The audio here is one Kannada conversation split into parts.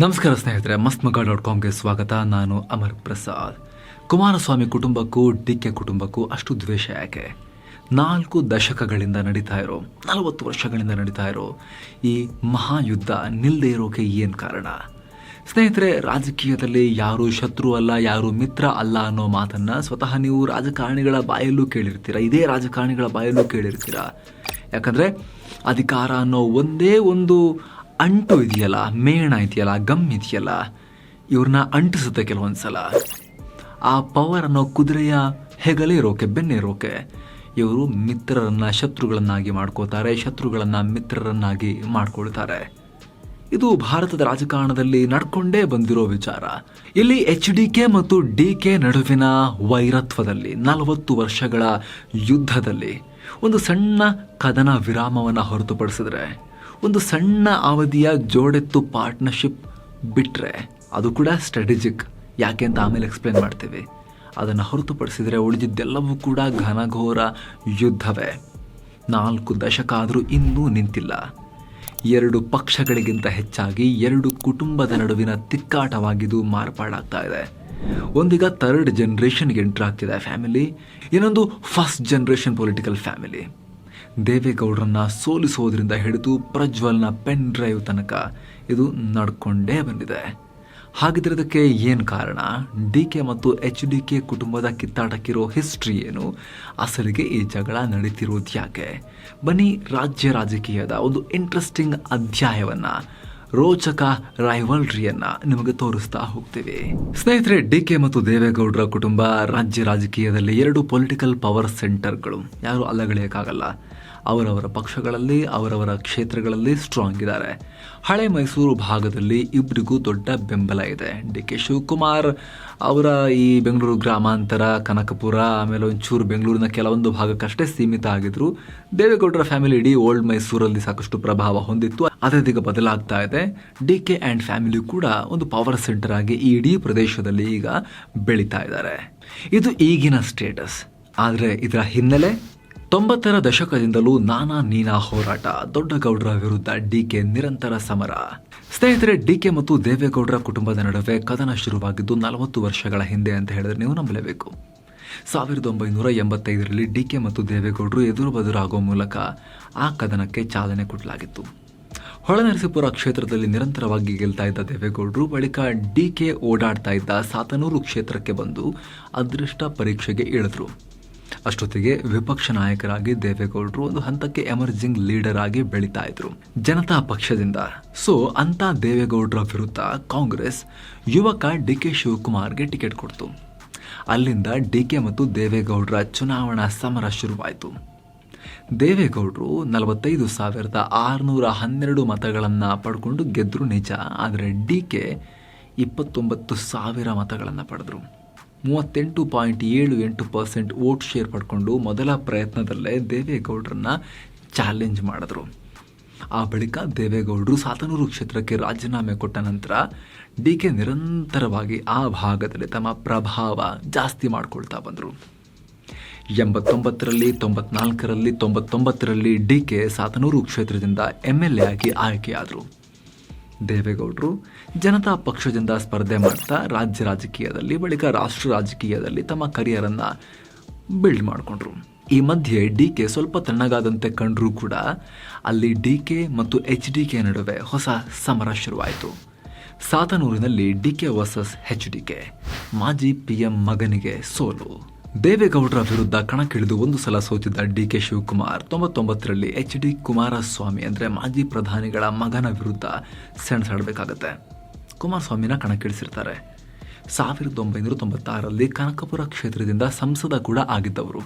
ನಮಸ್ಕಾರ ಸ್ನೇಹಿತರೆ ಮಸ್ತ್ ಮಗ ಡಾಟ್ ಕಾಮ್ಗೆ ಸ್ವಾಗತ. ನಾನು ಅಮರ್ ಪ್ರಸಾದ್. ಕುಮಾರಸ್ವಾಮಿ ಕುಟುಂಬಕ್ಕೂ, ಡಿ ಕೆ ಕುಟುಂಬಕ್ಕೂ ಅಷ್ಟು ದ್ವೇಷ ಯಾಕೆ? ನಾಲ್ಕು ದಶಕಗಳಿಂದ ನಡೀತಾ ಇರೋ, ನಲವತ್ತು ವರ್ಷಗಳಿಂದ ನಡೀತಾ ಇರೋ ಈ ಮಹಾಯುದ್ಧ ನಿಲ್ಲದೆ ಇರೋಕೆ ಏನು ಕಾರಣ? ಸ್ನೇಹಿತರೆ, ರಾಜಕೀಯದಲ್ಲಿ ಯಾರು ಶತ್ರು ಅಲ್ಲ, ಯಾರು ಮಿತ್ರ ಅಲ್ಲ ಅನ್ನೋ ಮಾತನ್ನ ಸ್ವತಃ ನೀವು ರಾಜಕಾರಣಿಗಳ ಬಾಯಲ್ಲೂ ಕೇಳಿರ್ತೀರ? ಇದೇ ರಾಜಕಾರಣಿಗಳ ಬಾಯಲ್ಲೂ ಕೇಳಿರ್ತೀರ? ಯಾಕಂದ್ರೆ, ಅಧಿಕಾರ ಅನ್ನೋ ಒಂದೇ ಒಂದು ಅಂಟು ಇದೆಯಲ್ಲ, ಮೇಣ ಇದೆಯಲ್ಲ, ಗಮ್ ಇದೆಯಲ್ಲ, ಇವ್ರನ್ನ ಅಂಟಿಸುತ್ತೆ ಕೆಲವೊಂದ್ಸಲ. ಆ ಪವರ್ ಅನ್ನೋ ಕುದುರೆಯ ಹೆಗಲೇ ಇರೋಕೆ ಬೆನ್ನೇರೋಕೆ ಇವರು ಮಿತ್ರರನ್ನ, ಶತ್ರುಗಳನ್ನಾಗಿ ಮಾಡ್ಕೋತಾರೆ ಶತ್ರುಗಳನ್ನ ಮಿತ್ರರನ್ನಾಗಿ ಮಾಡ್ಕೊಳ್ತಾರೆ. ಇದು ಭಾರತದ ರಾಜಕಾರಣದಲ್ಲಿ ನಡ್ಕೊಂಡೇ ಬಂದಿರೋ ವಿಚಾರ. ಇಲ್ಲಿ ಎಚ್ ಡಿ ಕೆ ಮತ್ತು ಡಿ ಕೆ ನಡುವಿನ ವೈರತ್ವದಲ್ಲಿ, ನಲವತ್ತು ವರ್ಷಗಳ ಯುದ್ಧದಲ್ಲಿ, ಒಂದು ಸಣ್ಣ ಕದನ ವಿರಾಮವನ್ನು ಹೊರತುಪಡಿಸಿದ್ರೆ ಒಂದು ಸಣ್ಣ ಅವಧಿಯ ಜೋಡೆತ್ತು ಪಾರ್ಟ್ನರ್ಶಿಪ್ ಬಿಟ್ಟರೆ ಅದು ಕೂಡ ಸ್ಟ್ರಾಟಜಿಕ್ ಯಾಕೆ ಅಂತ ಆಮೇಲೆ ಎಕ್ಸ್ಪ್ಲೇನ್ ಮಾಡ್ತೀವಿ. ಅದನ್ನು ಹೊರತುಪಡಿಸಿದರೆ ಉಳಿದಿದ್ದೆಲ್ಲವೂ ಕೂಡ ಘನಘೋರ ಯುದ್ಧವೇ. ನಾಲ್ಕು ದಶಕ ಆದರೂ ಇನ್ನೂ ನಿಂತಿಲ್ಲ. ಎರಡು ಪಕ್ಷಗಳಿಗಿಂತ ಹೆಚ್ಚಾಗಿ ಎರಡು ಕುಟುಂಬದ ನಡುವಿನ ತಿಕ್ಕಾಟವಾಗಿದ್ದು ಮಾರ್ಪಾಡಾಗ್ತಾ ಇದೆ. ಒಂದೀಗ ಥರ್ಡ್ ಜನ್ರೇಷನ್ಗೆ ಎಂಟ್ರ್ ಆಗ್ತಿದೆ ಫ್ಯಾಮಿಲಿ ಇನ್ನೊಂದು ಫಸ್ಟ್ ಜನ್ರೇಷನ್ ಪೊಲಿಟಿಕಲ್ ಫ್ಯಾಮಿಲಿ ದೇವೇಗೌಡರನ್ನ ಸೋಲಿಸೋದ್ರಿಂದ ಹಿಡಿದು ಪ್ರಜ್ವಲ್ನ ಪೆನ್ ಡ್ರೈವ್ ತನಕ ಇದು ನಡ್ಕೊಂಡೇ ಬಂದಿದೆ. ಹಾಗಿದ್ದಿರೋದಕ್ಕೆ ಏನು ಕಾರಣ? ಡಿ ಕೆ ಮತ್ತು ಎಚ್ ಡಿ ಕೆ ಕುಟುಂಬದ ಕಿತ್ತಾಟಕ್ಕಿರೋ ಹಿಸ್ಟ್ರಿ ಏನು? ಅಸಲಿಗೆ ಈ ಜಗಳ ನಡೀತಿರೋದು ಯಾಕೆ? ಬನ್ನಿ ರಾಜ್ಯ ರಾಜಕೀಯದ ಒಂದು ಇಂಟ್ರೆಸ್ಟಿಂಗ್ ಅಧ್ಯಾಯವನ್ನು, ರೋಚಕ ರೈವಲ್ರಿಯನ್ನ ನಿಮಗೆ ತೋರಿಸ್ತಾ ಹೋಗ್ತೀವಿ. ಸ್ನೇಹಿತರೆ, ಡಿ ಕೆ ಮತ್ತು ದೇವೇಗೌಡರ ಕುಟುಂಬ ರಾಜ್ಯ ರಾಜಕೀಯದಲ್ಲಿ ಎರಡು ಪೊಲಿಟಿಕಲ್ ಪವರ್ ಸೆಂಟರ್ಗಳು. ಯಾರು ಅಲ್ಲಗಳೆಯಕ್ಕಾಗಲ್ಲ. ಅವರವರ ಪಕ್ಷಗಳಲ್ಲಿ, ಅವರವರ ಕ್ಷೇತ್ರಗಳಲ್ಲಿ ಸ್ಟ್ರಾಂಗ್ ಇದ್ದಾರೆ. ಹಳೆ ಮೈಸೂರು ಭಾಗದಲ್ಲಿ ಇಬ್ಬರಿಗೂ ದೊಡ್ಡ ಬೆಂಬಲ ಇದೆ. ಡಿ ಕೆ ಶಿವಕುಮಾರ್ ಅವರ ಈ ಬೆಂಗಳೂರು ಗ್ರಾಮಾಂತರ, ಕನಕಪುರ, ಆಮೇಲೆ ಒಂಚೂರು ಬೆಂಗಳೂರಿನ ಕೆಲವೊಂದು ಭಾಗಕ್ಕಷ್ಟೇ ಸೀಮಿತ ಆಗಿದ್ರು. ದೇವೇಗೌಡರ ಫ್ಯಾಮಿಲಿ ಇಡೀ ಓಲ್ಡ್ ಮೈಸೂರಲ್ಲಿ ಸಾಕಷ್ಟು ಪ್ರಭಾವ ಹೊಂದಿತ್ತು. ಅದೀಗ ಬದಲಾಗ್ತಾ ಇದೆ. ಡಿ ಕೆ ಆ್ಯಂಡ್ ಫ್ಯಾಮಿಲಿ ಕೂಡ ಒಂದು ಪವರ್ ಸೆಂಟರ್ ಆಗಿ ಈ ಇಡೀ ಪ್ರದೇಶದಲ್ಲಿ ಈಗ ಬೆಳೀತಾ ಇದ್ದಾರೆ. ಇದು ಈಗಿನ ಸ್ಟೇಟಸ್ ಆದರೆ ಇದರ ಹಿನ್ನೆಲೆ ತೊಂಬತ್ತರ ದಶಕದಿಂದಲೂ ನಾನಾ ನೀನಾ ಹೋರಾಟ ದೊಡ್ಡಗೌಡರ ವಿರುದ್ಧ ಡಿಕೆ ನಿರಂತರ ಸಮರ. ಸ್ನೇಹಿತರೆ ಡಿಕೆ ಮತ್ತು ದೇವೇಗೌಡರ ಕುಟುಂಬದ ನಡುವೆ ಕದನ ಶುರುವಾಗಿದ್ದು ನಲವತ್ತು ವರ್ಷಗಳ ಹಿಂದೆ ಅಂತ ಹೇಳಿದ್ರೆ ನೀವು ನಂಬಲೇಬೇಕು. ಸಾವಿರದ ಒಂಬೈನೂರ ಎಂಬತ್ತೈದರಲ್ಲಿ ಡಿಕೆ ಮತ್ತು ದೇವೇಗೌಡರು ಎದುರು ಬದುರಾಗುವ ಮೂಲಕ ಆ ಕದನಕ್ಕೆ ಚಾಲನೆ ಕೊಡಲಾಗಿತ್ತು. ಹೊಳೆನರಸೀಪುರ ಕ್ಷೇತ್ರದಲ್ಲಿ ನಿರಂತರವಾಗಿ ಗೆಲ್ತಾ ಇದ್ದ ದೇವೇಗೌಡರು ಬಳಿಕ ಡಿಕೆ ಓಡಾಡ್ತಾ ಇದ್ದ ಸಾತನೂರು ಕ್ಷೇತ್ರಕ್ಕೆ ಬಂದು ಅದೃಷ್ಟ ಪರೀಕ್ಷೆಗೆ ಇಳಿದ್ರು. ಅಷ್ಟೊತ್ತಿಗೆ ವಿಪಕ್ಷ ನಾಯಕರಾಗಿ ದೇವೇಗೌಡರು ಒಂದು ಹಂತಕ್ಕೆ ಎಮರ್ಜಿಂಗ್ ಲೀಡರ್ ಆಗಿ ಬೆಳೀತಾ ಇದ್ರು. ಜನತಾ ಪಕ್ಷದಿಂದ. ಸೊ ಅಂತ ದೇವೇಗೌಡರ ವಿರುದ್ಧ ಕಾಂಗ್ರೆಸ್ ಯುವಕ ಡಿ ಕೆ ಶಿವಕುಮಾರ್ಗೆ ಟಿಕೆಟ್ ಕೊಡ್ತು. ಅಲ್ಲಿಂದ ಡಿ ಕೆ ಮತ್ತು ದೇವೇಗೌಡರ ಚುನಾವಣಾ ಸಮರ ಶುರುವಾಯಿತು. ದೇವೇಗೌಡರು ನಲವತ್ತೈದು ಸಾವಿರದ ಆರುನೂರ ಹನ್ನೆರಡು ಮತಗಳನ್ನು ಪಡ್ಕೊಂಡು ಗೆದ್ರು ನಿಜ. ಆದರೆ ಡಿ ಕೆ ಇಪ್ಪತ್ತೊಂಬತ್ತು ಸಾವಿರ ಮತಗಳನ್ನು ಪಡೆದರು. ಮೂವತ್ತೆಂಟು ಪಾಯಿಂಟ್ ಏಳು ಎಂಟು ಪರ್ಸೆಂಟ್ ವೋಟ್ ಶೇರ್ ಪಡ್ಕೊಂಡು ಮೊದಲ ಪ್ರಯತ್ನದಲ್ಲೇ ದೇವೇಗೌಡರನ್ನ ಚಾಲೆಂಜ್ ಮಾಡಿದ್ರು. ಆ ಬಳಿಕ ದೇವೇಗೌಡರು ಸಾತನೂರು ಕ್ಷೇತ್ರಕ್ಕೆ ರಾಜೀನಾಮೆ ಕೊಟ್ಟ ನಂತರ ಡಿ ಕೆ ನಿರಂತರವಾಗಿ ಆ ಭಾಗದಲ್ಲಿ ತಮ್ಮ ಪ್ರಭಾವ ಜಾಸ್ತಿ ಮಾಡಿಕೊಳ್ತಾ ಬಂದರು. ಎಂಬತ್ತೊಂಬತ್ತರಲ್ಲಿ, ತೊಂಬತ್ನಾಲ್ಕರಲ್ಲಿ, ತೊಂಬತ್ತೊಂಬತ್ತರಲ್ಲಿ ಡಿ ಕೆ ಸಾತನೂರು ಕ್ಷೇತ್ರದಿಂದ ಎಂ ಎಲ್ ಎ ಆಗಿ ಆಯ್ಕೆಯಾದರು. ದೇವೇಗೌಡರು ಜನತಾ ಪಕ್ಷದಿಂದ ಸ್ಪರ್ಧೆ ಮಾಡ್ತಾ ರಾಜ್ಯ ರಾಜಕೀಯದಲ್ಲಿ, ಬಳಿಕ ರಾಷ್ಟ್ರ ರಾಜಕೀಯದಲ್ಲಿ ತಮ್ಮ ಕರಿಯರನ್ನು ಬಿಲ್ಡ್ ಮಾಡಿಕೊಂಡ್ರು. ಈ ಮಧ್ಯೆ ಡಿ ಕೆ ಸ್ವಲ್ಪ ತಣ್ಣಗಾದಂತೆ ಕಂಡರೂ ಕೂಡ ಅಲ್ಲಿ ಡಿ ಕೆ ಮತ್ತು ಎಚ್ ಡಿ ಕೆ ನಡುವೆ ಹೊಸ ಸಮರ ಶುರುವಾಯಿತು. ಸಾತನೂರಿನಲ್ಲಿ D K versus H D K, ಮಾಜಿ ಪಿ ಎಂ ಮಗನಿಗೆ ಸೋಲು. ದೇವೇಗೌಡರ ವಿರುದ್ಧ ಕಣಕ್ಕಿಳಿದು ಒಂದು ಸಲ ಸೋತಿದ್ದ ಡಿ ಕೆ ಶಿವಕುಮಾರ್ ತೊಂಬತ್ತೊಂಬತ್ತರಲ್ಲಿ ಎಚ್ ಡಿ ಕುಮಾರಸ್ವಾಮಿ ಅಂದರೆ ಮಾಜಿ ಪ್ರಧಾನಿಗಳ ಮಗನ ವಿರುದ್ಧ ಸೆಣಸಾಡಬೇಕಾಗತ್ತೆ ಕುಮಾರಸ್ವಾಮಿನ ಕಣಕ್ಕಿಳಿಸಿರ್ತಾರೆ. ಸಾವಿರದ ಒಂಬೈನೂರ ತೊಂಬತ್ತಾರರಲ್ಲಿ ಕನಕಪುರ ಕ್ಷೇತ್ರದಿಂದ ಸಂಸದ ಕೂಡ ಆಗಿದ್ದವರು.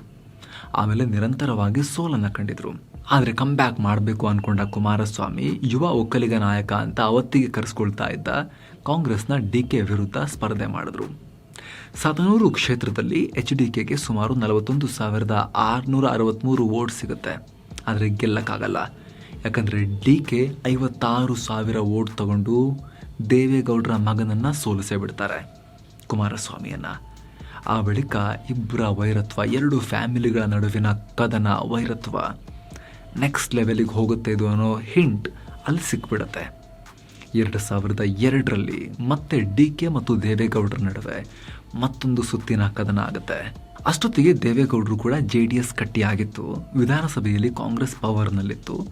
ಆಮೇಲೆ ನಿರಂತರವಾಗಿ ಸೋಲನ್ನು ಕಂಡಿದ್ರು. ಆದರೆ ಕಮ್ ಮಾಡಬೇಕು ಅನ್ಕೊಂಡ ಕುಮಾರಸ್ವಾಮಿ ಯುವ ಒಕ್ಕಲಿಗ ನಾಯಕ ಅಂತ ಅವತ್ತಿಗೆ ಕರೆಸ್ಕೊಳ್ತಾ ಇದ್ದ ಕಾಂಗ್ರೆಸ್ನ ಡಿ ಕೆ ವಿರುದ್ಧ ಸ್ಪರ್ಧೆ ಮಾಡಿದ್ರು. ಸತನೂರು ಕ್ಷೇತ್ರದಲ್ಲಿ ಎಚ್ ಡಿ ಕೆಗೆ ಸುಮಾರು ನಲವತ್ತೊಂದು ಸಾವಿರದ ಆರುನೂರ ಅರವತ್ತ್ಮೂರು ವೋಟ್ ಸಿಗುತ್ತೆ. ಆದರೆ ಗೆಲ್ಲಕ್ಕಾಗಲ್ಲ. ಯಾಕಂದರೆ ಡಿ ಕೆ ಐವತ್ತಾರು ಸಾವಿರ ವೋಟ್ ತಗೊಂಡು ದೇವೇಗೌಡರ ಮಗನನ್ನು ಸೋಲಿಸೇ ಬಿಡ್ತಾರೆ. ಕುಮಾರಸ್ವಾಮಿಯನ್ನು. ಆ ಬಳಿಕ ಇಬ್ಬರ ವೈರತ್ವ, ಎರಡು ಫ್ಯಾಮಿಲಿಗಳ ನಡುವಿನ ಕದನ ವೈರತ್ವ. ನೆಕ್ಸ್ಟ್ ಲೆವೆಲಿಗೆ ಹೋಗುತ್ತೆ ಇದು ಅನ್ನೋ ಹಿಂಟ್ ಅಲ್ಲಿ ಸಿಕ್ಬಿಡುತ್ತೆ. ಎರಡು ಸಾವಿರದ ಎರಡರಲ್ಲಿ ಮತ್ತೆ ಡಿ ಕೆ ಮತ್ತು ದೇವೇಗೌಡರ ನಡುವೆ ಮತ್ತೊಂದು ಸುತ್ತಿನ ಕದನ ಆಗುತ್ತೆ. ಅಷ್ಟೊತ್ತಿಗೆ ದೇವೇಗೌಡರು ಕೂಡ ಜೆ ಡಿ ಎಸ್ ಕಟ್ಟಿಯಾಗಿತ್ತು. ವಿಧಾನಸಭೆಯಲ್ಲಿ ಕಾಂಗ್ರೆಸ್ ಪವರ್ನಲ್ಲಿತ್ತು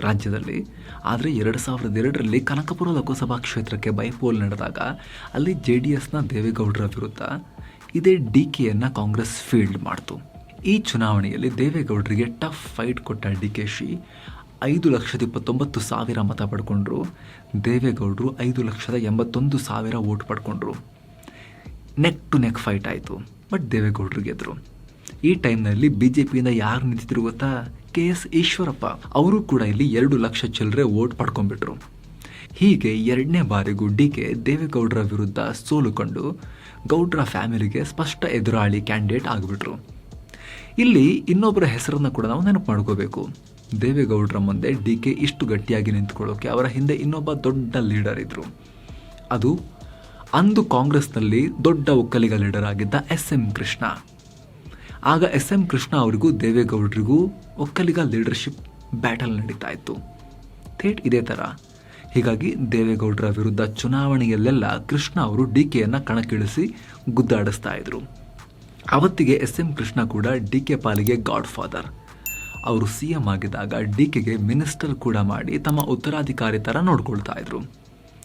ರಾಜ್ಯದಲ್ಲಿ. ಆದರೆ ಎರಡು ಸಾವಿರದ ಎರಡರಲ್ಲಿ ಕನಕಪುರ ಲೋಕಸಭಾ ಕ್ಷೇತ್ರಕ್ಕೆ ಬೈಪೋಲ್ ನಡೆದಾಗ ಅಲ್ಲಿ ಜೆ ಡಿ ಎಸ್ನ ದೇವೇಗೌಡರ ವಿರುದ್ಧ ಇದೇ ಡಿ ಕೆಯನ್ನು ಕಾಂಗ್ರೆಸ್ ಫೀಲ್ಡ್ ಮಾಡ್ತು. ಈ ಚುನಾವಣೆಯಲ್ಲಿ ದೇವೇಗೌಡರಿಗೆ ಟಫ್ ಫೈಟ್ ಕೊಟ್ಟ ಡಿ ಕೆ ಶಿ ಐದು ಲಕ್ಷದ ಇಪ್ಪತ್ತೊಂಬತ್ತು ಸಾವಿರ ಮತ ಪಡ್ಕೊಂಡ್ರು. ದೇವೇಗೌಡರು ಐದು ಲಕ್ಷದ ಎಂಬತ್ತೊಂದು ಸಾವಿರ ವೋಟ್ ಪಡ್ಕೊಂಡ್ರು. ನೆಕ್ ಟು ನೆಕ್ ಫೈಟ್ ಆಯಿತು. ಬಟ್ ದೇವೇಗೌಡರು ಗೆದ್ದರು ಈ ಟೈಮ್ನಲ್ಲಿ ಬಿ ಜೆ ಪಿಯಿಂದ ಯಾರು ನಿಂತಿದ್ರು ಗೊತ್ತಾ? K S Eshwarappa. ಅವರು ಕೂಡ ಇಲ್ಲಿ ಎರಡು ಲಕ್ಷ ಚಿಲ್ಲರೆ ವೋಟ್ ಪಡ್ಕೊಂಡ್ಬಿಟ್ರು. ಹೀಗೆ ಎರಡನೇ ಬಾರಿಗೂ ಡಿ ಕೆ ದೇವೇಗೌಡರ ವಿರುದ್ಧ ಸೋಲುಕೊಂಡು ಗೌಡ್ರ ಫ್ಯಾಮಿಲಿಗೆ ಸ್ಪಷ್ಟ ಎದುರಾಳಿ ಕ್ಯಾಂಡಿಡೇಟ್ ಆಗಿಬಿಟ್ರು. ಇಲ್ಲಿ ಇನ್ನೊಬ್ಬರ ಹೆಸರನ್ನು ಕೂಡ ನಾವು ನೆನಪು ಮಾಡ್ಕೋಬೇಕು. ದೇವೇಗೌಡರ ಮುಂದೆ ಡಿ ಕೆ ಇಷ್ಟು ಗಟ್ಟಿಯಾಗಿ ನಿಂತ್ಕೊಳ್ಳೋಕೆ ಅವರ ಹಿಂದೆ ಇನ್ನೊಬ್ಬ ದೊಡ್ಡ ಲೀಡರ್ ಇದ್ದರು ಅದು ಅಂದು ಕಾಂಗ್ರೆಸ್ನಲ್ಲಿ ದೊಡ್ಡ ಒಕ್ಕಲಿಗ ಲೀಡರ್ ಆಗಿದ್ದ ಎಸ್ ಎಂ ಕೃಷ್ಣ. ಆಗ ಎಸ್ ಎಂ ಕೃಷ್ಣ ಅವರಿಗೂ ದೇವೇಗೌಡರಿಗೂ ಒಕ್ಕಲಿಗ ಲೀಡರ್ಶಿಪ್ ಬ್ಯಾಟಲ್ ನಡೀತಾ ಇತ್ತು. ಥೇಟ್ ಇದೇ ಥರ ಹೀಗಾಗಿ ದೇವೇಗೌಡರ ವಿರುದ್ಧ ಚುನಾವಣೆಯಲ್ಲೆಲ್ಲ ಕೃಷ್ಣ ಅವರು ಡಿ ಕೆಯನ್ನು ಕಣಕ್ಕಿಳಿಸಿ ಗುದ್ದಾಡಿಸ್ತಾ ಇದ್ರು. ಅವತ್ತಿಗೆ ಎಸ್ ಎಂ ಕೃಷ್ಣ ಕೂಡ ಡಿ ಕೆ ಪಾಲಿಗೆ ಗಾಡ್ ಫಾದರ್ ಅವರು ಸಿ ಎಂ ಆಗಿದ್ದಾಗ ಡಿ ಕೆಗೆ ಮಿನಿಸ್ಟರ್ ಕೂಡ ಮಾಡಿ ತಮ್ಮ ಉತ್ತರಾಧಿಕಾರಿ ಥರ ನೋಡ್ಕೊಳ್ತಾ ಇದ್ರು.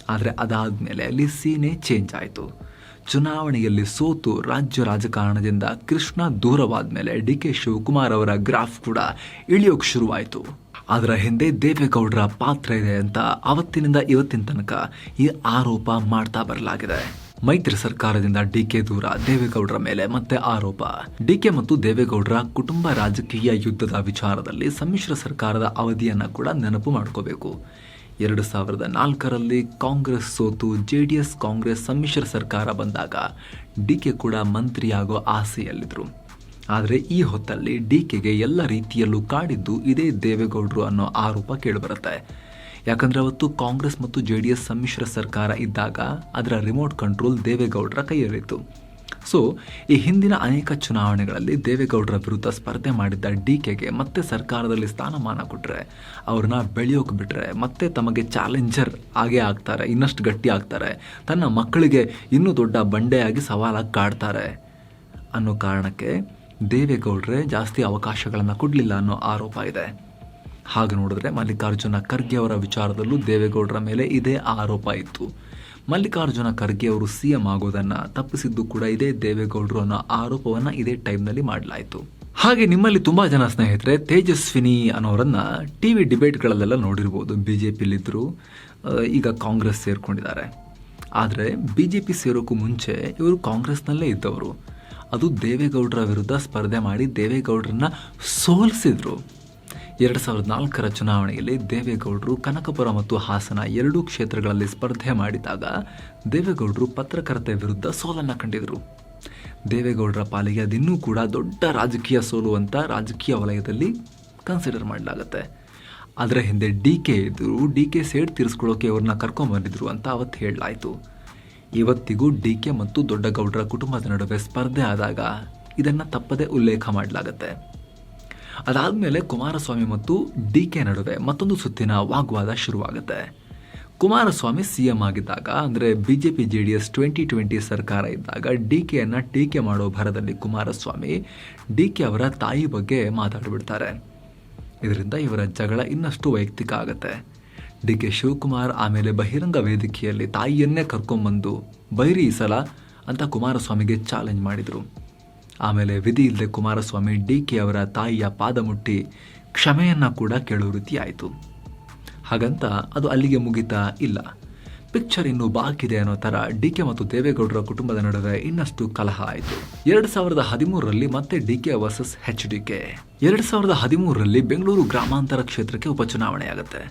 ಆದರೆ ಅದಾದಮೇಲೆ ಅಲ್ಲಿ ಸೀನೆ ಚೇಂಜ್ ಆಯಿತು. ಚುನಾವಣೆಯಲ್ಲಿ ಸೋತು ರಾಜ್ಯ ರಾಜಕಾರಣದಿಂದ ಕೃಷ್ಣ ದೂರವಾದ ಮೇಲೆ ಡಿ ಕೆ ಶಿವಕುಮಾರ್ ಅವರ ಗ್ರಾಫ್ ಕೂಡ ಇಳಿಯೋಕೆ ಶುರುವಾಯಿತು. ಅದರ ಹಿಂದೆ ದೇವೇಗೌಡರ ಪಾತ್ರ ಇದೆ ಅಂತ ಅವತ್ತಿನಿಂದ ಇವತ್ತಿನ ತನಕ ಈ ಆರೋಪ ಮಾಡ್ತಾ ಬರಲಾಗಿದೆ. ಮೈತ್ರಿ ಸರ್ಕಾರದಿಂದ ಡಿಕೆ ದೂರ, ದೇವೇಗೌಡರ ಮೇಲೆ ಮತ್ತೆ ಆರೋಪ. ಡಿಕೆ ಮತ್ತು ದೇವೇಗೌಡರ ಕುಟುಂಬ ರಾಜಕೀಯ ಯುದ್ಧದ ವಿಚಾರದಲ್ಲಿ ಸಮ್ಮಿಶ್ರ ಸರ್ಕಾರದ ಅವಧಿಯನ್ನ ಕೂಡ ನೆನಪು ಮಾಡ್ಕೋಬೇಕು. ಎರಡು ಸಾವಿರದ ನಾಲ್ಕರಲ್ಲಿ ಕಾಂಗ್ರೆಸ್ ಸೋತು ಜೆ ಡಿ ಎಸ್ ಕಾಂಗ್ರೆಸ್ ಸಮ್ಮಿಶ್ರ ಸರ್ಕಾರ ಬಂದಾಗ ಡಿ ಕೆ ಕೂಡ ಮಂತ್ರಿಯಾಗೋ ಆಸೆಯಲ್ಲಿದ್ದರು ಆದರೆ ಈ ಹೊತ್ತಲ್ಲಿ ಡಿ ಕೆಗೆ ಎಲ್ಲ ರೀತಿಯಲ್ಲೂ ಕಾಡಿದ್ದು ಇದೇ ದೇವೇಗೌಡರು ಅನ್ನೋ ಆರೋಪ ಕೇಳಿಬರುತ್ತೆ. ಯಾಕಂದರೆ ಅವತ್ತು ಕಾಂಗ್ರೆಸ್ ಮತ್ತು ಜೆ ಡಿ ಎಸ್ ಸಮ್ಮಿಶ್ರ ಸರ್ಕಾರ ಇದ್ದಾಗ ಅದರ ರಿಮೋಟ್ ಕಂಟ್ರೋಲ್ ದೇವೇಗೌಡರ ಕೈಯಲ್ಲಿತ್ತು. ಸೊ ಈ ಹಿಂದಿನ ಅನೇಕ ಚುನಾವಣೆಗಳಲ್ಲಿ ದೇವೇಗೌಡರ ವಿರುದ್ಧ ಸ್ಪರ್ಧೆ ಮಾಡಿದ್ದ ಡಿ ಕೆಗೆ ಮತ್ತೆ ಸರ್ಕಾರದಲ್ಲಿ ಸ್ಥಾನಮಾನ ಕೊಟ್ಟರೆ ಅವ್ರನ್ನ ಬೆಳೆಯೋಕೆ ಬಿಟ್ಟರೆ ಮತ್ತೆ ತಮಗೆ ಚಾಲೆಂಜರ್ ಆಗೇ ಆಗ್ತಾರೆ, ಇನ್ನಷ್ಟು ಗಟ್ಟಿ ಆಗ್ತಾರೆ. ತನ್ನ ಮಕ್ಕಳಿಗೆ ಇನ್ನೂ ದೊಡ್ಡ ಬಂಡೆಯಾಗಿ ಸವಾಲಾಗಿ ಕಾಡ್ತಾರೆ ಅನ್ನೋ ಕಾರಣಕ್ಕೆ ದೇವೇಗೌಡರೇ ಜಾಸ್ತಿ ಅವಕಾಶಗಳನ್ನು ಕೊಡಲಿಲ್ಲ ಅನ್ನೋ ಆರೋಪ ಇದೆ. ಹಾಗೆ ನೋಡಿದ್ರೆ ಮಲ್ಲಿಕಾರ್ಜುನ ಖರ್ಗೆ ಅವರ ವಿಚಾರದಲ್ಲೂ ದೇವೇಗೌಡರ ಮೇಲೆ ಇದೇ ಆರೋಪ ಇತ್ತು. ಮಲ್ಲಿಕಾರ್ಜುನ ಖರ್ಗೆ ಅವರು ಸಿಎಂ ಆಗೋದನ್ನ ತಪ್ಪಿಸಿದ್ದು ಕೂಡ ಇದೇ ದೇವೇಗೌಡರು ಅನ್ನೋ ಆರೋಪವನ್ನ ಇದೇ ಟೈಮ್ನಲ್ಲಿ ಮಾಡಲಾಯಿತು. ಹಾಗೆ ನಿಮ್ಮಲ್ಲಿ ತುಂಬಾ ಜನ ಸ್ನೇಹಿತರೆ, ತೇಜಸ್ವಿನಿ ಅನ್ನೋರನ್ನ ಟಿವಿ ಡಿಬೇಟ್ಗಳಲ್ಲೆಲ್ಲ ನೋಡಿರ್ಬೋದು ಬಿ ಜೆ ಪಿಲಿದ್ದರು ಈಗ ಕಾಂಗ್ರೆಸ್ ಸೇರ್ಕೊಂಡಿದ್ದಾರೆ. ಆದರೆ ಬಿ ಜೆ ಪಿ ಸೇರೋಕ್ಕೂ ಮುಂಚೆ ಇವರು ಕಾಂಗ್ರೆಸ್ನಲ್ಲೇ ಇದ್ದವರು. ಅದು ದೇವೇಗೌಡರ ವಿರುದ್ಧ ಸ್ಪರ್ಧೆ ಮಾಡಿ ದೇವೇಗೌಡರನ್ನ ಸೋಲಿಸಿದ್ರು. ಎರಡು ಸಾವಿರದ ನಾಲ್ಕರ ಚುನಾವಣೆಯಲ್ಲಿ ದೇವೇಗೌಡರು ಕನಕಪುರ ಮತ್ತು ಹಾಸನ ಎರಡೂ ಕ್ಷೇತ್ರಗಳಲ್ಲಿ ಸ್ಪರ್ಧೆ ಮಾಡಿದಾಗ ದೇವೇಗೌಡರು ಪತ್ರಕರ್ತೆ ವಿರುದ್ಧ ಸೋಲನ್ನು ಕಂಡಿದ್ರು. ದೇವೇಗೌಡರ ಪಾಲಿಗೆ ಅದಿನ್ನೂ ಕೂಡ ದೊಡ್ಡ ರಾಜಕೀಯ ಸೋಲು ಅಂತ ರಾಜಕೀಯ ವಲಯದಲ್ಲಿ ಕನ್ಸಿಡರ್ ಮಾಡಲಾಗುತ್ತೆ. ಅದರ ಹಿಂದೆ ಡಿ ಕೆ ಇದ್ದರು ಡಿ ಕೆ ಸೇಡ್ ತೀರಿಸ್ಕೊಳ್ಳೋಕೆ ಅವ್ರನ್ನ ಕರ್ಕೊಂಬಂದಿದ್ರು ಅಂತ ಅವತ್ತು ಹೇಳಲಾಯಿತು. ಇವತ್ತಿಗೂ ಡಿ ಕೆ ಮತ್ತು ದೊಡ್ಡಗೌಡರ ಕುಟುಂಬದ ನಡುವೆ ಸ್ಪರ್ಧೆ ಆದಾಗ ಇದನ್ನು ತಪ್ಪದೇ ಉಲ್ಲೇಖ ಮಾಡಲಾಗುತ್ತೆ. ಅದಾದಮೇಲೆ ಕುಮಾರಸ್ವಾಮಿ ಮತ್ತು ಡಿ ಕೆ ನಡುವೆ ಮತ್ತೊಂದು ಸುತ್ತಿನ ವಾಗ್ವಾದ ಶುರುವಾಗುತ್ತೆ. ಕುಮಾರಸ್ವಾಮಿ ಸಿ ಎಂ ಆಗಿದ್ದಾಗ, ಅಂದರೆ B J P J D S twenty twenty ಸರ್ಕಾರ ಇದ್ದಾಗ ಡಿ ಕೆಯನ್ನು ಟೀಕೆ ಮಾಡೋ ಭರದಲ್ಲಿ ಕುಮಾರಸ್ವಾಮಿ ಡಿ ಕೆ ಅವರ ತಾಯಿ ಬಗ್ಗೆ ಮಾತಾಡಿಬಿಡ್ತಾರೆ. ಇದರಿಂದ ಇವರ ಜಗಳ ಇನ್ನಷ್ಟು ವೈಯಕ್ತಿಕ ಆಗುತ್ತೆ. ಡಿ ಕೆ ಶಿವಕುಮಾರ್ ಆಮೇಲೆ ಬಹಿರಂಗ ವೇದಿಕೆಯಲ್ಲಿ ತಾಯಿಯನ್ನೇ ಕರ್ಕೊಂಬಂದು, ಬೈರಿ ಈ ಸಲ ಅಂತ ಕುಮಾರಸ್ವಾಮಿಗೆ ಚಾಲೆಂಜ್ ಮಾಡಿದರು. ಆಮೇಲೆ ವಿಧಿ ಇಲ್ಲದೆ ಕುಮಾರಸ್ವಾಮಿ ಡಿ ಕೆ ಅವರ ತಾಯಿಯ ಪಾದ ಮುಟ್ಟಿ ಕ್ಷಮೆಯನ್ನು ಕೂಡ ಕೇಳೋ ರೀತಿ ಆಯಿತು ಹಾಗಂತ ಅದು ಅಲ್ಲಿಗೆ ಮುಗಿತಾ ಇಲ್ಲ. ಪಿಕ್ಚರ್ ಇನ್ನು ಬಾಕಿದೆ ಅನ್ನೋ ತರ ಡಿ ಕೆ ಮತ್ತು ದೇವೇಗೌಡರ ಕುಟುಂಬದ ನಡುವೆ ಇನ್ನಷ್ಟು ಕಲಹ ಆಯಿತು. ಎರಡ್ ಸಾವಿರದ ಹದಿಮೂರರಲ್ಲಿ ಮತ್ತೆ D K versus H D K ಎರಡ್ ಸಾವಿರದ ಹದಿಮೂರರಲ್ಲಿ ಬೆಂಗಳೂರು ಗ್ರಾಮಾಂತರ ಕ್ಷೇತ್ರಕ್ಕೆ ಉಪಚುನಾವಣೆ ಆಗುತ್ತೆ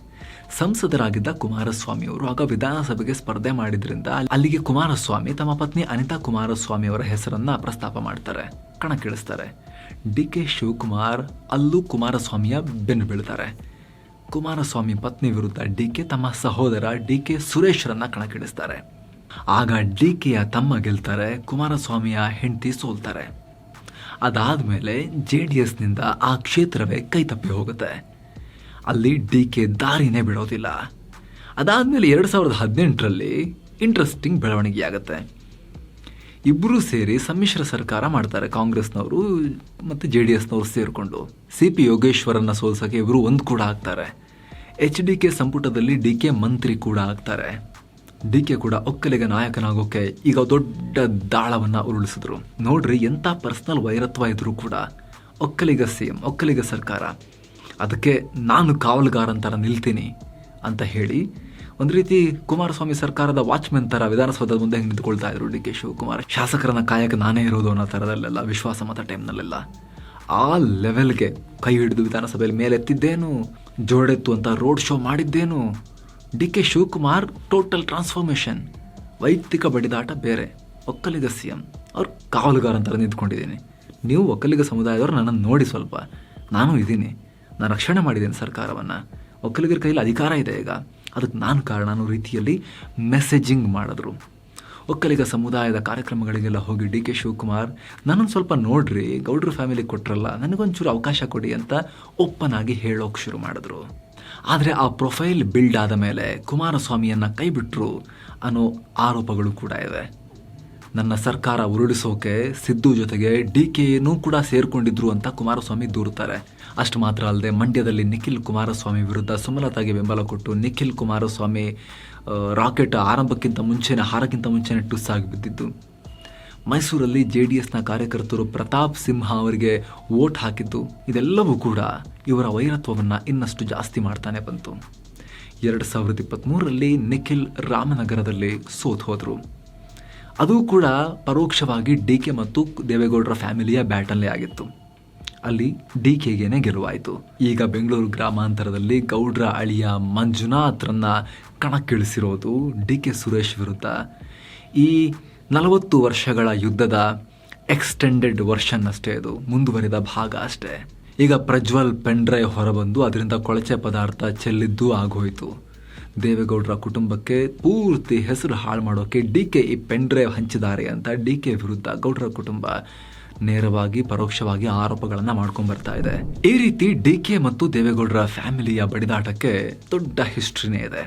ಸಂಸದರಾಗಿದ್ದ ಕುಮಾರಸ್ವಾಮಿ ಅವರು ಆಗ ವಿಧಾನಸಭೆಗೆ ಸ್ಪರ್ಧೆ ಮಾಡಿದ್ರಿಂದ ಅಲ್ಲಿಗೆ ಕುಮಾರಸ್ವಾಮಿ ತಮ್ಮ ಪತ್ನಿ ಅನಿತಾ ಕುಮಾರಸ್ವಾಮಿ ಅವರ ಹೆಸರನ್ನ ಪ್ರಸ್ತಾಪ ಮಾಡ್ತಾರೆ. ಕಣಕ್ಕಿಳಿಸ್ತಾರೆ. ಡಿ ಕೆ ಶಿವಕುಮಾರ್ ಅಲ್ಲೂ ಕುಮಾರಸ್ವಾಮಿಯ ಬೆನ್ನು ಬೀಳ್ತಾರೆ. ಕುಮಾರಸ್ವಾಮಿ ಪತ್ನಿ ವಿರುದ್ಧ ಡಿ ಕೆ ತಮ್ಮ ಸಹೋದರ ಡಿ ಕೆ ಸುರೇಶ್ರನ್ನ ಕಣಕ್ಕಿಳಿಸ್ತಾರೆ. ಆಗ ಡಿ ಕೆಯ ತಮ್ಮ ಗೆಲ್ತಾರೆ, ಕುಮಾರಸ್ವಾಮಿಯ ಹೆಂಡತಿ ಸೋಲ್ತಾರೆ. ಅದಾದ ಮೇಲೆ ಜೆ ಡಿ ಎಸ್ನಿಂದ ಆ ಕ್ಷೇತ್ರವೇ ಕೈತಪ್ಪಿ ಹೋಗುತ್ತೆ. ಅಲ್ಲಿ ಡಿ ಕೆ ದಾರಿನೇ ಬಿಡೋದಿಲ್ಲ. ಅದಾದಮೇಲೆ ಎರಡು ಸಾವಿರದ ಹದಿನೆಂಟರಲ್ಲಿ ಇಂಟ್ರೆಸ್ಟಿಂಗ್ ಬೆಳವಣಿಗೆ ಆಗುತ್ತೆ ಇಬ್ಬರು ಸೇರಿ ಸಮ್ಮಿಶ್ರ ಸರ್ಕಾರ ಮಾಡ್ತಾರೆ ಕಾಂಗ್ರೆಸ್ನವರು ಮತ್ತು ಜೆ ಡಿ ಎಸ್ನವರು ಸೇರಿಕೊಂಡು. ಸಿ ಪಿ ಯೋಗೇಶ್ವರನ್ನ ಸೋಲ್ಸೋಕೆ ಇವರು ಒಂದು ಕೂಡ ಆಗ್ತಾರೆ. ಎಚ್ ಡಿ ಕೆ ಸಂಪುಟದಲ್ಲಿ ಡಿ ಕೆ ಮಂತ್ರಿ ಕೂಡ ಆಗ್ತಾರೆ. ಡಿ ಕೆ ಕೂಡ ಒಕ್ಕಲಿಗ ನಾಯಕನಾಗೋಕ್ಕೆ ಈಗ ದೊಡ್ಡ ದಾಳವನ್ನು ಉರುಳಿಸಿದ್ರು. ನೋಡ್ರಿ ಎಂಥ ಪರ್ಸ್ನಲ್ ವೈರತ್ವ ಇದ್ರೂ ಕೂಡ ಒಕ್ಕಲಿಗ ಸಿ ಎಂ, ಒಕ್ಕಲಿಗ ಸರ್ಕಾರ. ಅದಕ್ಕೆ ನಾನು ಕಾವಲುಗಾರನ ಥರ ನಿಲ್ತೀನಿ ಅಂತ ಹೇಳಿ ಒಂದು ರೀತಿ ಕುಮಾರಸ್ವಾಮಿ ಸರ್ಕಾರದ ವಾಚ್ಮೆನ್ ತರ ವಿಧಾನಸೌಧದ ಮುಂದೆ ಹೆಂಗೆ ನಿಂತ್ಕೊಳ್ತಾ ಇದ್ರು ಡಿ ಕೆ ಶಿವಕುಮಾರ್? ಶಾಸಕರನ್ನ ಕಾಯಕ ನಾನೇ ಇರೋದು ಅನ್ನೋ ಥರದಲ್ಲೆಲ್ಲ ವಿಶ್ವಾಸ ಮತ ಟೈಮ್ನಲ್ಲೆಲ್ಲ ಆ ಲೆವೆಲ್ಗೆ ಕೈ ಹಿಡಿದು ವಿಧಾನಸಭೆಯಲ್ಲಿ ಮೇಲೆತ್ತಿದ್ದೇನು? ಜೋಡೆತ್ತು ಅಂತ road show ಮಾಡಿದ್ದೇನು? D K Shivakumar total transformation ವೈಯಕ್ತಿಕ ಬಡಿದಾಟ ಬೇರೆ. ಒಕ್ಕಲಿಗ ಸಿ ಎಂ ಅವ್ರ ಕಾವಲುಗಾರ ಅಂತ ನಿಂತ್ಕೊಂಡಿದ್ದೀನಿ. ನೀವು ಒಕ್ಕಲಿಗ ಸಮುದಾಯದವರು ನನ್ನನ್ನು ನೋಡಿ ಸ್ವಲ್ಪ. ನಾನು ಇದ್ದೀನಿ ನಾನು ರಕ್ಷಣೆ ಮಾಡಿದ್ದೀನಿ ಸರ್ಕಾರವನ್ನು. ಒಕ್ಕಲಿಗರ ಕೈಯಲ್ಲಿ ಅಧಿಕಾರ ಇದೆ ಈಗ. ಅದಕ್ಕೆ ನಾನು ಕಾರಣ ಅನ್ನೋ ರೀತಿಯಲ್ಲಿ ಮೆಸೇಜಿಂಗ್ ಮಾಡಿದ್ರು. ಒಕ್ಕಲಿಗ ಸಮುದಾಯದ ಕಾರ್ಯಕ್ರಮಗಳಿಗೆಲ್ಲ ಹೋಗಿ ಡಿ ಕೆ ಶಿವಕುಮಾರ್, ನನ್ನನ್ನು ಸ್ವಲ್ಪ ನೋಡ್ರಿ, ಗೌಡ್ರ ಫ್ಯಾಮಿಲಿ ಕೊಟ್ರಲ್ಲ, ನನಗೊಂಚೂರು ಅವಕಾಶ ಕೊಡಿ ಅಂತ ಆಗಿ ಹೇಳೋಕೆ ಶುರು ಮಾಡಿದ್ರು. ಆದರೆ ಆ ಪ್ರೊಫೈಲ್ ಬಿಲ್ಡ್ ಆದ ಮೇಲೆ ಕುಮಾರಸ್ವಾಮಿಯನ್ನು ಕೈಬಿಟ್ರು ಅನ್ನೋ ಆರೋಪಗಳು ಕೂಡ ಇವೆ. ನನ್ನ ಸರ್ಕಾರ ಉರುಳಿಸೋಕೆ ಸಿದ್ದು ಜೊತೆಗೆ ಡಿ ಕೆ ಕೆನೂ ಕೂಡ ಸೇರಿಕೊಂಡಿದ್ರು ಅಂತ ಕುಮಾರಸ್ವಾಮಿ ದೂರುತ್ತಾರೆ. ಅಷ್ಟು ಮಾತ್ರ ಅಲ್ಲದೆ ಮಂಡ್ಯದಲ್ಲಿ ನಿಖಿಲ್ ಕುಮಾರಸ್ವಾಮಿ ವಿರುದ್ಧ ಸುಮಲತಾಗೆ ಬೆಂಬಲ ಕೊಟ್ಟು ನಿಖಿಲ್ ಕುಮಾರಸ್ವಾಮಿ ರಾಕೆಟ್ ಆರಂಭಕ್ಕಿಂತ ಮುಂಚೆನೇ, ಹಾರಕ್ಕಿಂತ ಮುಂಚೆನೆ ಟುಸ್ ಆಗಿಬಿದ್ದಿದ್ದು ಮೈಸೂರಲ್ಲಿ ಜೆ ಡಿ ಎಸ್ನ ಕಾರ್ಯಕರ್ತರು ಪ್ರತಾಪ್ ಸಿಂಹ ಅವರಿಗೆ ವೋಟ್ ಹಾಕಿದ್ದು. ಇದೆಲ್ಲವೂ ಕೂಡ ಇವರ ವೈರತ್ವವನ್ನು ಇನ್ನಷ್ಟು ಜಾಸ್ತಿ ಮಾಡ್ತಾನೆ ಬಂತು. ಎರಡು ಸಾವಿರದ ಇಪ್ಪತ್ತ್ಮೂರರಲ್ಲಿ ನಿಖಿಲ್ ರಾಮನಗರದಲ್ಲಿ ಸೋತ್ ಹೋದರು. ಅದು ಕೂಡ ಪರೋಕ್ಷವಾಗಿ ಡಿ ಕೆ ಮತ್ತು ದೇವೇಗೌಡರ ಫ್ಯಾಮಿಲಿಯ ಬ್ಯಾಟಲ್ಲೇ ಆಗಿತ್ತು. ಅಲ್ಲಿ ಡಿ ಕೆಗೇನೆ ಗೆಲುವಾಯಿತು. ಈಗ ಬೆಂಗಳೂರು ಗ್ರಾಮಾಂತರದಲ್ಲಿ ಗೌಡ್ರ ಅಳಿಯ ಮಂಜುನಾಥ್ರನ್ನ ಕಣಕ್ಕಿಳಿಸಿರೋದು ಡಿ ಕೆ ಸುರೇಶ್ ವಿರುದ್ಧ. ಈ ನಲವತ್ತು ವರ್ಷಗಳ ಯುದ್ಧದ ಎಕ್ಸ್ಟೆಂಡೆಡ್ ವರ್ಷನ್ ಅಷ್ಟೇ ಅದು, ಮುಂದುವರಿದ ಭಾಗ ಅಷ್ಟೇ. ಈಗ ಪ್ರಜ್ವಲ್ ಪೆಂಡ್ರೈ ಹೊರಬಂದು ಅದರಿಂದ ಕೊಳಚೆ ಪದಾರ್ಥ ಚೆಲ್ಲಿದ್ದೂ ಆಗೋಯ್ತು. ದೇವೇಗೌಡರ ಕುಟುಂಬಕ್ಕೆ ಪೂರ್ತಿ ಹೆಸರು ಹಾಳು ಮಾಡೋಕೆ ಡಿ ಕೆ ಈ ಪೆನ್ಡ್ರೈವ್ ಹಂಚಿದ್ದಾರೆ ಅಂತ ಡಿ ಕೆ ವಿರುದ್ಧ ಗೌಡರ ಕುಟುಂಬ ನೇರವಾಗಿ ಪರೋಕ್ಷವಾಗಿ ಆರೋಪಗಳನ್ನು ಮಾಡ್ಕೊಂಡ್ ಬರ್ತಾ ಇದೆ. ಈ ರೀತಿ ಡಿ ಕೆ ಮತ್ತು ದೇವೇಗೌಡರ ಫ್ಯಾಮಿಲಿಯ ಬಡಿದಾಟಕ್ಕೆ ದೊಡ್ಡ ಹಿಸ್ಟ್ರಿನೇ ಇದೆ.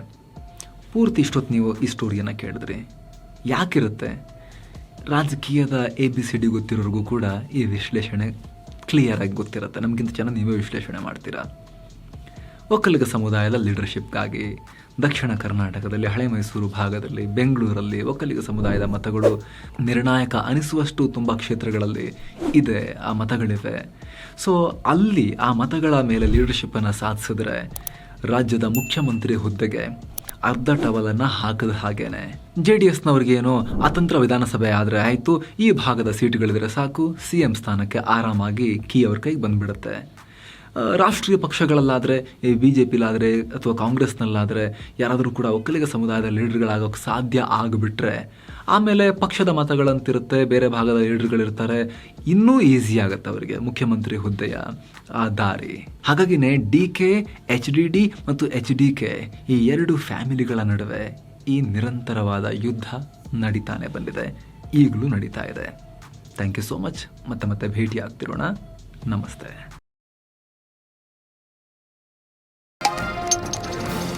ಪೂರ್ತಿ ಇಷ್ಟೊತ್ತು ನೀವು ಈ ಸ್ಟೋರಿಯನ್ನು ಕೇಳಿದ್ರಿ. ಯಾಕಿರುತ್ತೆ? ರಾಜಕೀಯದ ಎ ಬಿ ಸಿ ಡಿ ಗೊತ್ತಿರೋರಿಗೂ ಕೂಡ ಈ ವಿಶ್ಲೇಷಣೆ ಕ್ಲಿಯರ್ ಆಗಿ ಗೊತ್ತಿರುತ್ತೆ. ನಮಗಿಂತ ಚೆನ್ನಾಗಿ ನೀವೇ ವಿಶ್ಲೇಷಣೆ ಮಾಡ್ತೀರಾ? ಒಕ್ಕಲಿಗ ಸಮುದಾಯದ ಲೀಡರ್ಶಿಪ್ಗಾಗಿ ದಕ್ಷಿಣ ಕರ್ನಾಟಕದಲ್ಲಿ, ಹಳೆ ಮೈಸೂರು ಭಾಗದಲ್ಲಿ, ಬೆಂಗಳೂರಲ್ಲಿ ಒಕ್ಕಲಿಗ ಸಮುದಾಯದ ಮತಗಳು ನಿರ್ಣಾಯಕ ಅನಿಸುವಷ್ಟು ತುಂಬ ಕ್ಷೇತ್ರಗಳಲ್ಲಿ ಇದೆ, ಆ ಮತಗಳಿವೆ. ಸೊ ಅಲ್ಲಿ ಆ ಮತಗಳ ಮೇಲೆ ಲೀಡರ್ಶಿಪ್ಪನ್ನು ಸಾಧಿಸಿದ್ರೆ ರಾಜ್ಯದ ಮುಖ್ಯಮಂತ್ರಿ ಹುದ್ದೆಗೆ ಅರ್ಧ ಟವಲನ್ನು ಹಾಕದ ಹಾಗೇನೆ. ಜೆ ಡಿ ಎಸ್ನವ್ರಿಗೇನೋ ಅತಂತ್ರ ವಿಧಾನಸಭೆ ಆದರೆ ಆಯಿತು, ಈ ಭಾಗದ ಸೀಟುಗಳಿದ್ರೆ ಸಾಕು, ಸಿ ಎಂ ಸ್ಥಾನಕ್ಕೆ ಆರಾಮಾಗಿ ಕೀ ಅವ್ರ ಕೈಗೆ ಬಂದ್ಬಿಡುತ್ತೆ. ರಾಷ್ಟ್ರೀಯ ಪಕ್ಷಗಳಲ್ಲಾದರೆ, ಈ ಬಿ ಜೆ ಪಿಲಾದರೆ ಅಥವಾ ಕಾಂಗ್ರೆಸ್ನಲ್ಲಾದರೆ, ಯಾರಾದರೂ ಕೂಡ ಒಕ್ಕಲಿಗ ಸಮುದಾಯದ ಲೀಡರ್ಗಳಾಗೋಕ್ಕೆ ಸಾಧ್ಯ ಆಗಿಬಿಟ್ರೆ, ಆಮೇಲೆ ಪಕ್ಷದ ಮತಗಳಂತಿರುತ್ತೆ, ಬೇರೆ ಭಾಗದ ಲೀಡರ್ಗಳಿರ್ತಾರೆ, ಇನ್ನೂ ಈಸಿ ಆಗುತ್ತೆ ಅವರಿಗೆ, ಮುಖ್ಯಮಂತ್ರಿ ಹುದ್ದೆಯ ದಾರಿ. ಹಾಗಾಗಿನೇ D K, H D D ಮತ್ತು ಎಚ್ ಡಿ ಕೆ ಈ ಎರಡು ಫ್ಯಾಮಿಲಿಗಳ ನಡುವೆ ಈ ನಿರಂತರವಾದ ಯುದ್ಧ ನಡೀತಾನೆ ಬಂದಿದೆ. ಈಗಲೂ ನಡೀತಾ ಇದೆ. Thank you so much. ಮತ್ತೆ ಮತ್ತೆ ಭೇಟಿ ಆಗ್ತಿರೋಣ ನಮಸ್ತೆ.